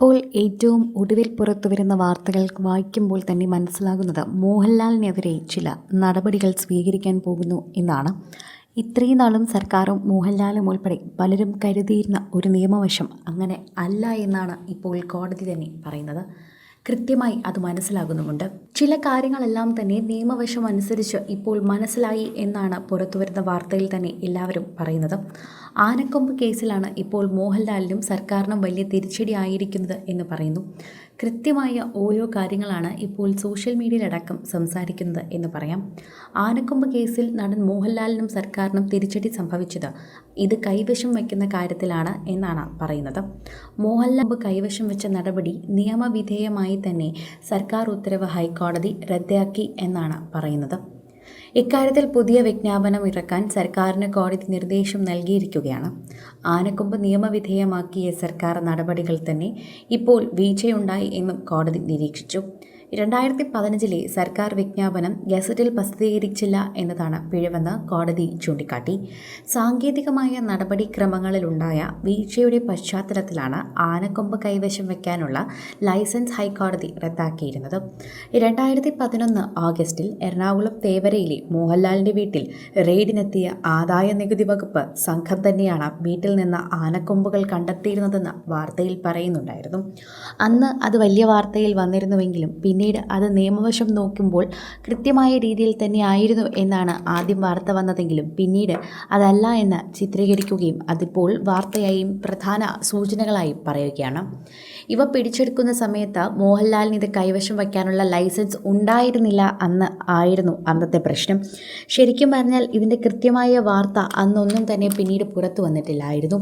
ഇപ്പോൾ ഏറ്റവും ഒടുവിൽ പുറത്തുവരുന്ന വാർത്തകൾ വായിക്കുമ്പോൾ തന്നെ മനസ്സിലാകുന്നത് മോഹൻലാലിനെതിരെ ചില നടപടികൾ സ്വീകരിക്കാൻ പോകുന്നു എന്നാണ്. ഇത്രയും നാളും സർക്കാരും മോഹൻലാലും ഉൾപ്പെടെ പലരും കരുതിയിരുന്ന ഒരു നിയമവശം അങ്ങനെ അല്ല എന്നാണ് ഇപ്പോൾ കോടതി തന്നെ പറയുന്നത്. കൃത്യമായി അത് മനസ്സിലാകുന്നുമുണ്ട്. ചില കാര്യങ്ങളെല്ലാം തന്നെ നിയമവശം അനുസരിച്ച് ഇപ്പോൾ മനസ്സിലായി എന്നാണ് പുറത്തുവരുന്ന വാർത്തയിൽ തന്നെ എല്ലാവരും പറയുന്നത്. ആനക്കൊമ്പ് കേസിലാണ് ഇപ്പോൾ മോഹൻലാലിനും സർക്കാരിനും വലിയ തിരിച്ചടി ആയിരിക്കുന്നത് എന്ന് പറയുന്നു. കൃത്യമായ ഓരോ കാര്യങ്ങളാണ് ഇപ്പോൾ സോഷ്യൽ മീഡിയയിലടക്കം സംസാരിക്കുന്നത് എന്ന് പറയാം. ആനക്കൊമ്പ് കേസിൽ നടൻ മോഹൻലാലിനും സർക്കാരിനും തിരിച്ചടി സംഭവിച്ചത് ഇത് കൈവശം വയ്ക്കുന്ന കാര്യത്തിലാണ് എന്നാണ് പറയുന്നത്. മോഹൻലാൽ കൈവശം വെച്ച നടപടി നിയമവിധേയമായി തന്നെ സർക്കാർ ഉത്തരവ് ഹൈക്കോടതി റദ്ദാക്കി എന്നാണ് പറയുന്നത് ഇക്കാര്യത്തിൽ പുതിയ വിജ്ഞാപനം ഇറക്കാൻ സർക്കാരിന് കോടതി നിർദ്ദേശം നൽകിയിരിക്കുകയാണ്. ആനക്കൊമ്പ് നിയമവിധേയമാക്കിയ സർക്കാർ നടപടികൾ തന്നെ ഇപ്പോൾ വീഴ്ചയുണ്ടായി എന്നും കോടതി നിരീക്ഷിച്ചു. രണ്ടായിരത്തി പതിനഞ്ചിലെ സർക്കാർ വിജ്ഞാപനം ഗസറ്റിൽ പ്രസിദ്ധീകരിച്ചില്ല എന്നതാണ് പിഴവെന്ന് കോടതി ചൂണ്ടിക്കാട്ടി. സാങ്കേതികമായ നടപടിക്രമങ്ങളിലുണ്ടായ വീഴ്ചയുടെ പശ്ചാത്തലത്തിലാണ് ആനക്കൊമ്പ് കൈവശം വയ്ക്കാനുള്ള ലൈസൻസ് ഹൈക്കോടതി റദ്ദാക്കിയിരുന്നത്. രണ്ടായിരത്തി പതിനൊന്ന് ഓഗസ്റ്റിൽ എറണാകുളം തേവരയിലെ മോഹൻലാലിന്റെ വീട്ടിൽ റെയ്ഡിനെത്തിയ ആദായ നികുതി വകുപ്പ് സംഘം തന്നെയാണ് വീട്ടിൽ നിന്ന് ആനക്കൊമ്പുകൾ കണ്ടെത്തിയിരുന്നതെന്ന് വാർത്തയിൽ പറയുന്നുണ്ടായിരുന്നു. അന്ന് അത് വലിയ വാർത്തയിൽ വന്നിരുന്നുവെങ്കിലും പിന്നീട് അത് നിയമവശം നോക്കുമ്പോൾ കൃത്യമായ രീതിയിൽ തന്നെ ആയിരുന്നു എന്നാണ് ആദ്യം വാർത്ത വന്നതെങ്കിലും പിന്നീട് അതല്ല എന്ന് ചിത്രീകരിക്കുകയും അതിപ്പോൾ വാർത്തയായും പ്രധാന സൂചനകളായും പറയുകയാണ്. ഇവ പിടിച്ചെടുക്കുന്ന സമയത്ത് മോഹൻലാലിന് ഇത് കൈവശം വയ്ക്കാനുള്ള ലൈസൻസ് ഉണ്ടായിരുന്നില്ല അന്ന് ആയിരുന്നു അന്നത്തെ പ്രശ്നം. ശരിക്കും പറഞ്ഞാൽ ഇതിന്റെ കൃത്യമായ വാർത്ത അന്നൊന്നും തന്നെ പിന്നീട് പുറത്തു വന്നിട്ടില്ലായിരുന്നു.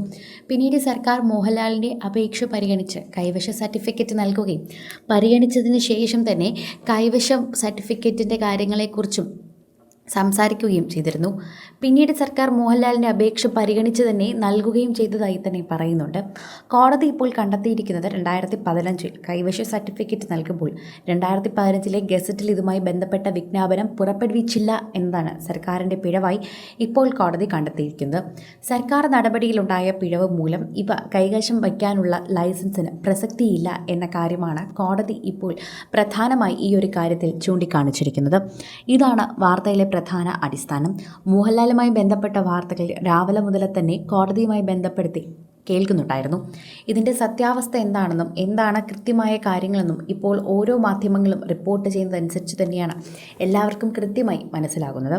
പിന്നീട് സർക്കാർ മോഹൻലാലിന്റെ അപേക്ഷ പരിഗണിച്ച് കൈവശ സർട്ടിഫിക്കറ്റ് നൽകുകയും പരിഗണിച്ചതിന് ശേഷം തന്നെ കൈവശം സർട്ടിഫിക്കറ്റിന്റെ കാര്യങ്ങളെക്കുറിച്ചും സംസാരിക്കുകയും ചെയ്തിരുന്നു. പിന്നീട് സർക്കാർ മോഹൻലാലിന്റെ അപേക്ഷ പരിഗണിച്ച് തന്നെ നൽകുകയും ചെയ്തതായി തന്നെ പറയുന്നുണ്ട്. കോടതി ഇപ്പോൾ കണ്ടെത്തിയിരിക്കുന്നത് രണ്ടായിരത്തി പതിനഞ്ചിൽ കൈവശ സർട്ടിഫിക്കറ്റ് നൽകുമ്പോൾ രണ്ടായിരത്തി പതിനഞ്ചിലെ ഗസറ്റിൽ ഇതുമായി ബന്ധപ്പെട്ട വിജ്ഞാപനം പുറപ്പെടുവിച്ചില്ല എന്നതാണ് സർക്കാരിന്റെ പിഴവായി ഇപ്പോൾ കോടതി കണ്ടെത്തിയിരിക്കുന്നത്. സർക്കാർ നടപടിയിലുണ്ടായ പിഴവ് മൂലം ഇവ കൈവശം വയ്ക്കാനുള്ള ലൈസൻസിന് പ്രസക്തിയില്ല എന്ന കാര്യമാണ് കോടതി ഇപ്പോൾ പ്രധാനമായി ഈ ഒരു കാര്യത്തിൽ ചൂണ്ടിക്കാണിച്ചിരിക്കുന്നത്. ഇതാണ് വാർത്തയിലെ പ്രധാന അടിസ്ഥാനം. മോഹൻലാലുമായി ബന്ധപ്പെട്ട വാർത്തകൾ രാവിലെ മുതൽ തന്നെ കോടതിയുമായി ബന്ധപ്പെടുത്തി കേൾക്കുന്നുണ്ടായിരുന്നു. ഇതിന്റെ സത്യാവസ്ഥ എന്താണെന്നും എന്താണ് കൃത്യമായ കാര്യങ്ങളെന്നും ഇപ്പോൾ ഓരോ മാധ്യമങ്ങളും റിപ്പോർട്ട് ചെയ്യുന്നതനുസരിച്ച് തന്നെയാണ് എല്ലാവർക്കും കൃത്യമായി മനസ്സിലാകുന്നത്.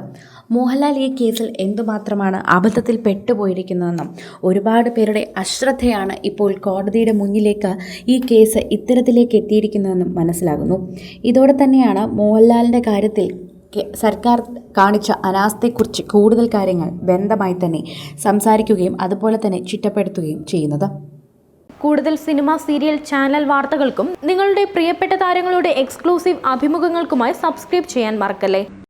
മോഹൻലാൽ ഈ കേസിൽ എന്തുമാത്രമാണ് അബദ്ധത്തിൽ പെട്ടുപോയിരിക്കുന്നതെന്നും ഒരുപാട് പേരുടെ അശ്രദ്ധയാണ് ഇപ്പോൾ കോടതിയുടെ മുന്നിലേക്ക് ഈ കേസ് ഇത്തരത്തിലേക്ക് എത്തിയിരിക്കുന്നതെന്നും മനസ്സിലാകുന്നു. ഇതോടെ തന്നെയാണ് മോഹൻലാലിന്റെ കാര്യത്തിൽ സർക്കാർ കാണിച്ച അനാസ്ഥയെക്കുറിച്ച് കൂടുതൽ കാര്യങ്ങൾ ബന്ധമായി തന്നെ സംസാരിക്കുകയും അതുപോലെ തന്നെ ചിട്ടപ്പെടുത്തുകയും ചെയ്യുന്നത്. കൂടുതൽ സിനിമ സീരിയൽ ചാനൽ വാർത്തകൾക്കും നിങ്ങളുടെ പ്രിയപ്പെട്ട താരങ്ങളുടെ എക്സ്ക്ലൂസീവ് അഭിമുഖങ്ങൾക്കുമായി സബ്സ്ക്രൈബ് ചെയ്യാൻ മറക്കല്ലേ?